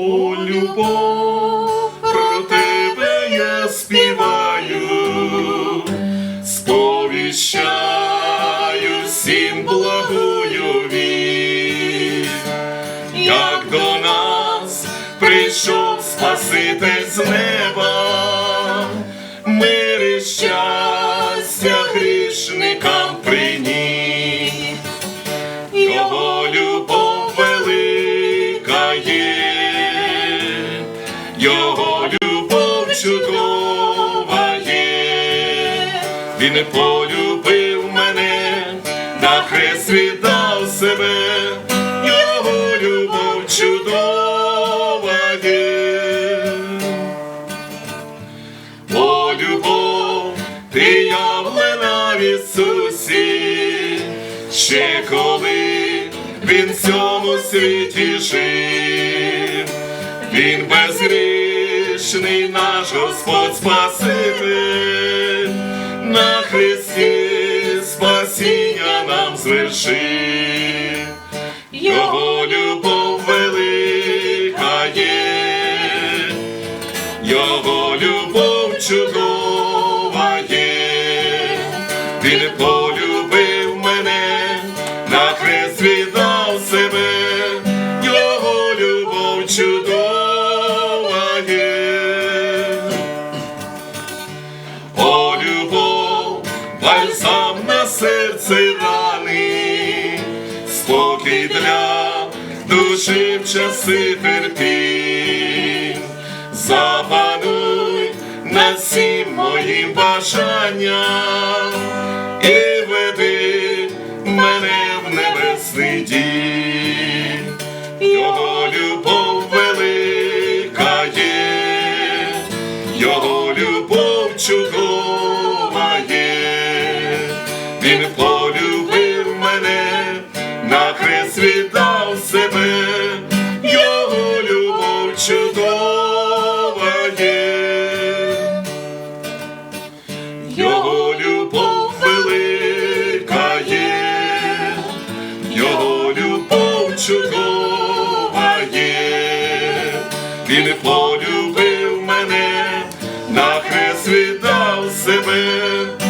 О, любов, про тебе я співаю, сповіщаю всім благою вість, як до нас прийшов Спаситель з неба, мир Його любов чудова є, Він полюбив мене, на хрест віддав себе, Його любов чудова є. О, любов, ти явлена в Ісусі, ще коли Він в цьому світі жив, Він безгрішний наш Господь Спаситель, на Христі спасіння нам звершив, Його любов велика є. Його любов чудова бальзам на серце рани, спокій для душі в часи терпінь. Запануй над всім моїм бажанням і веди мене в небесний дім. Його любов велика є, його любов чудова полюбив мене, на хрест віддав себе, його любов чудова є, його любов велика є, його любов чудова є, він полюбив мене, на хрест віддав себе.